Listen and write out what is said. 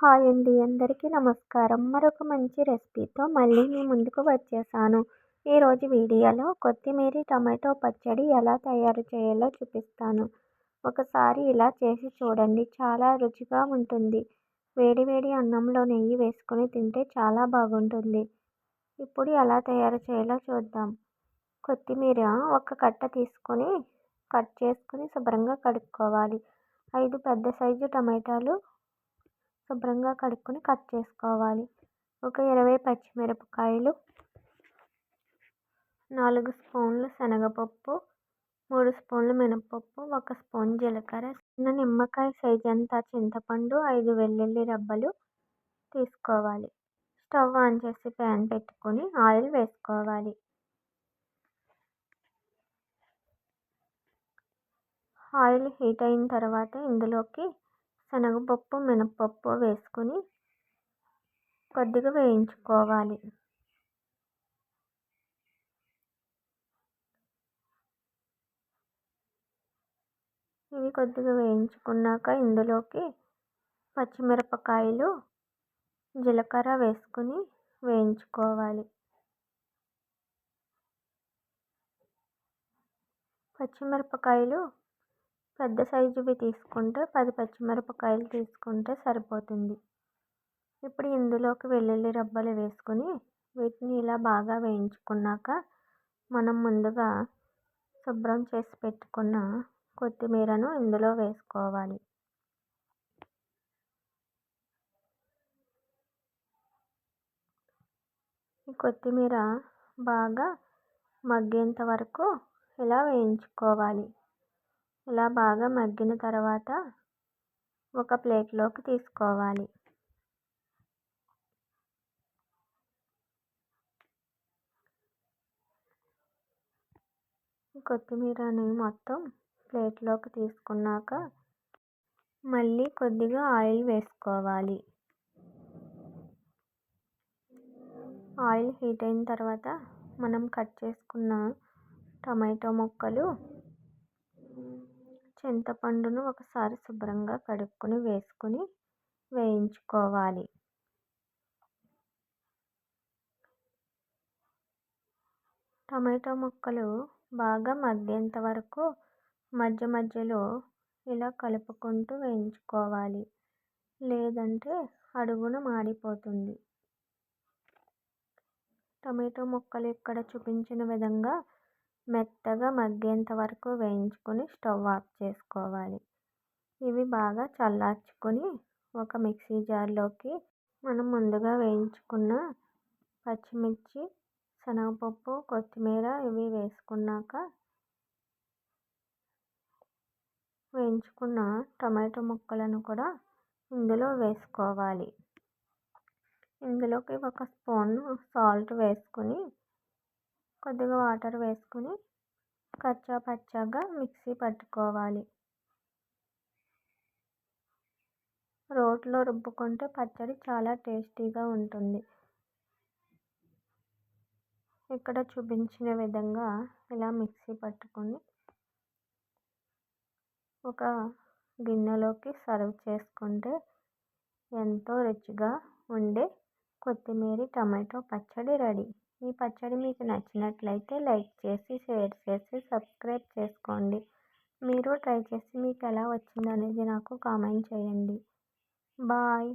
Hi అండి. అందరికీ నమస్కారం. మరొక మంచి రెసిపీతో మళ్ళీ మీ ముందుకు వచ్చేసాను. ఈరోజు వీడియోలో కొత్తిమీర టమాటో పచ్చడి ఎలా తయారు చేయాలో చూపిస్తాను. ఒకసారి ఇలా చేసి చూడండి. చాలా రుచిగా ఉంటుంది. వేడివేడి అన్నంలో నెయ్యి వేసుకొని తింటే చాలా బాగుంటుంది. ఇప్పుడు ఎలా తయారు చేయాలో చూద్దాం. కొత్తిమీర ఒక కట్ట తీసుకొని కట్ చేసుకొని శుభ్రంగా కడుక్కోవాలి. ఐదు పెద్ద సైజు టమాటాలు శుభ్రంగా కడుక్కొని కట్ చేసుకోవాలి. ఒక ఇరవై పచ్చిమిరపకాయలు నాలుగు స్పూన్లు శనగపప్పు మూడు స్పూన్లు మినపప్పు ఒక స్పూన్ జీలకర్ర చిన్న నిమ్మకాయ సైజ్ అంత చింతపండు ఐదు వెల్లుల్లి రబ్బలు తీసుకోవాలి. స్టవ్ ఆన్ చేసి ప్యాన్ పెట్టుకొని ఆయిల్ వేసుకోవాలి. ఆయిల్ హీట్ అయిన తర్వాత ఇందులోకి శనగపప్పు మినపప్పు వేసుకొని కొద్దిగా వేయించుకోవాలి. ఇవి కొద్దిగా వేయించుకున్నాక ఇందులోకి పచ్చిమిరపకాయలు జీలకర్ర వేసుకుని వేయించుకోవాలి. పచ్చిమిరపకాయలు పెద్ద సైజువి తీసుకుంటే పది పచ్చిమిరపకాయలు తీసుకుంటే సరిపోతుంది. ఇప్పుడు ఇందులోకి వెల్లుల్లి రబ్బలు వేసుకొని వీటిని ఇలా బాగా వేయించుకున్నాక మనం ముందుగా శుభ్రం చేసి పెట్టుకున్న కొత్తిమీరను ఇందులో వేసుకోవాలి. ఈ కొత్తిమీర బాగా మగ్గేంత వరకు ఇలా వేయించుకోవాలి. ఇలా బాగా మగ్గిన తర్వాత ఒక ప్లేట్లోకి తీసుకోవాలి. కొత్తిమీరని మొత్తం ప్లేట్లోకి తీసుకున్నాక మళ్ళీ కొద్దిగా ఆయిల్ వేసుకోవాలి. ఆయిల్ హీట్ అయిన తర్వాత మనం కట్ చేసుకున్న టమాటో ముక్కలు చింతపండును ఒకసారి శుభ్రంగా కడుక్కొని వేసుకొని వేయించుకోవాలి. టమాటో ముక్కలు బాగా మగ్గేంత వరకు మధ్య మధ్యలో ఇలా కలుపుకుంటూ వేయించుకోవాలి. లేదంటే అడుగున మాడిపోతుంది. టమాటో ముక్కలు ఇక్కడ చూపించిన విధంగా మెత్తగా మగ్గేంత వరకు వేయించుకొని స్టవ్ ఆఫ్ చేసుకోవాలి. ఇవి బాగా చల్లార్చుకుని ఒక మిక్సీ జార్లోకి మనం ముందుగా వేయించుకున్న పచ్చిమిర్చి శనగపప్పు కొత్తిమీర ఇవి వేసుకున్నాక వేయించుకున్న టమాటో ముక్కలను కూడా ఇందులో వేసుకోవాలి. ఇందులోకి ఒక స్పూన్ సాల్ట్ వేసుకుని కొద్దిగా వాటర్ వేసుకుని కచ్చా పచ్చాగా మిక్సీ పట్టుకోవాలి. రోట్లో రుబ్బుకుంటే పచ్చడి చాలా టేస్టీగా ఉంటుంది. ఇక్కడ చూపించిన విధంగా ఇలా మిక్సీ పట్టుకొని ఒక గిన్నెలోకి సర్వ్ చేసుకుంటే ఎంతో రుచిగా ఉండే కొత్తిమీర టమాటో పచ్చడి రెడీ. ఈ పచ్చడి మీకు నచ్చినట్లయితే లైక్ చేసి షేర్ చేసి సబ్స్క్రైబ్ చేసుకోండి. మీరు ట్రై చేసి మీకు ఎలా వచ్చింది అనేది నాకు కామెంట్ చేయండి. బాయ్.